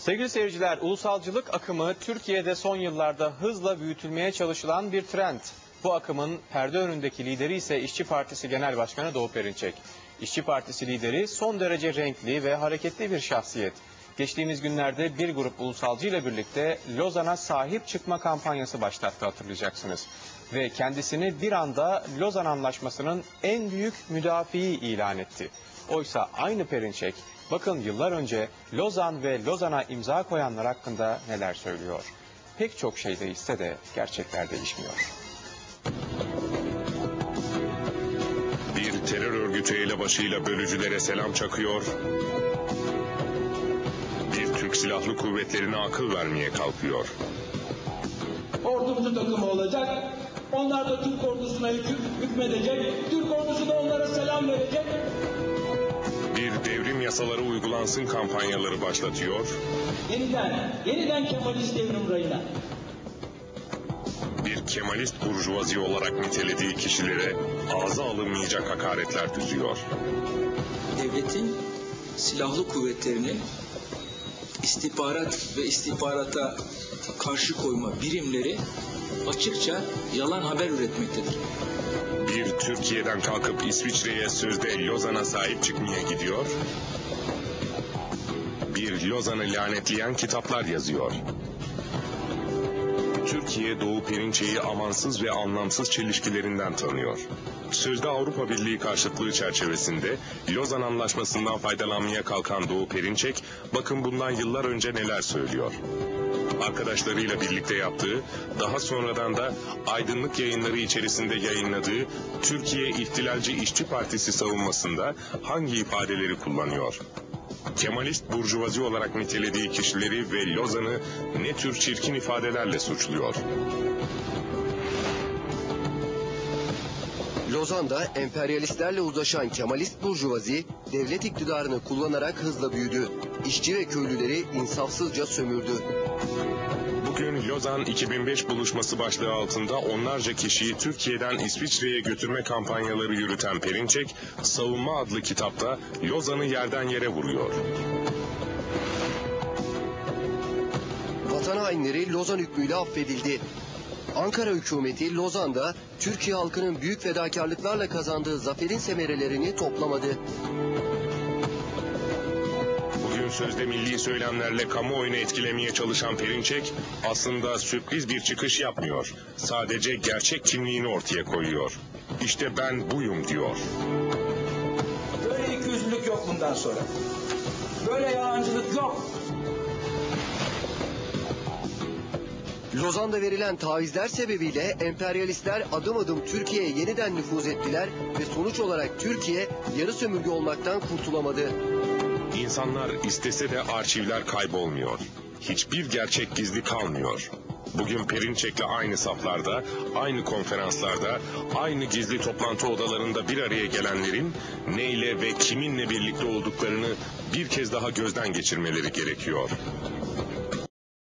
Sevgili seyirciler, ulusalcılık akımı Türkiye'de son yıllarda hızla büyütülmeye çalışılan bir trend. Bu akımın perde önündeki lideri ise İşçi Partisi Genel Başkanı Doğu Perinçek. İşçi Partisi lideri son derece renkli ve hareketli bir şahsiyet. Geçtiğimiz günlerde bir grup ulusalcı ile birlikte Lozan'a sahip çıkma kampanyası başlattı hatırlayacaksınız. Ve kendisini bir anda Lozan Anlaşması'nın en büyük müdafiği ilan etti. Oysa aynı Perinçek bakın yıllar önce Lozan ve Lozan'a imza koyanlar hakkında neler söylüyor. Pek çok şey değişse de gerçekler değişmiyor. Bir terör örgütü elebaşıyla bölücülere selam çakıyor. Türk Silahlı Kuvvetleri'ne akıl vermeye kalkıyor. ordumcu takımı olacak. Onlar da Türk ordusuna hüküm, hükmedecek. Türk ordusu da onlara selam verecek. Bir devrim yasaları uygulansın kampanyaları başlatıyor. Yeniden, yeniden Kemalist devrim rayına. Bir Kemalist burjuvazi olarak nitelediği kişilere ağza alınmayacak hakaretler düzüyor. devletin silahlı kuvvetlerinin istihbarat ve istihbarata karşı koyma birimleri açıkça yalan haber üretmektedir. Bir Türkiye'den kalkıp İsviçre'ye sözde Lozan'a sahip çıkmaya gidiyor. Bir Lozan'ı lanetleyen kitaplar yazıyor. Türkiye Doğu Perinçe'yi amansız ve anlamsız çelişkilerinden tanıyor. Sözde Avrupa Birliği karşıtlığı çerçevesinde Lozan Anlaşması'ndan faydalanmaya kalkan Doğu Perinçek, bakın bundan yıllar önce neler söylüyor. Arkadaşlarıyla birlikte yaptığı, daha sonradan da aydınlık yayınları içerisinde yayınladığı Türkiye İhtilalci İşçi Partisi savunmasında hangi ifadeleri kullanıyor? Kemalist burjuvazi olarak nitelediği kişileri ve Lozan'ı ne tür çirkin ifadelerle suçluyor? Lozan'da emperyalistlerle uzlaşan Kemalist burjuvazi devlet iktidarını kullanarak hızla büyüdü. İşçi ve köylüleri insafsızca sömürdü. Bugün Lozan 2005 buluşması başlığı altında onlarca kişiyi Türkiye'den İsviçre'ye götürme kampanyaları yürüten Perinçek, Savunma adlı kitapta Lozan'ı yerden yere vuruyor. Vatan hainleri Lozan hükmüyle affedildi. Ankara hükümeti Lozan'da Türkiye halkının büyük fedakarlıklarla kazandığı zaferin semerelerini toplamadı. Sözde milli söylemlerle kamuoyunu etkilemeye çalışan Perinçek aslında sürpriz bir çıkış yapmıyor. Sadece gerçek kimliğini ortaya koyuyor. İşte ben buyum diyor. Böyle ikiyüzlülük yok bundan sonra. Böyle yalancılık yok. Lozan'da verilen tavizler sebebiyle emperyalistler adım adım Türkiye'ye yeniden nüfuz ettiler ve sonuç olarak Türkiye yarı sömürge olmaktan kurtulamadı. İnsanlar istese de arşivler kaybolmuyor. Hiçbir gerçek gizli kalmıyor. Bugün Perinçek'le aynı saflarda, aynı konferanslarda, aynı gizli toplantı odalarında bir araya gelenlerin neyle ve kiminle birlikte olduklarını bir kez daha gözden geçirmeleri gerekiyor.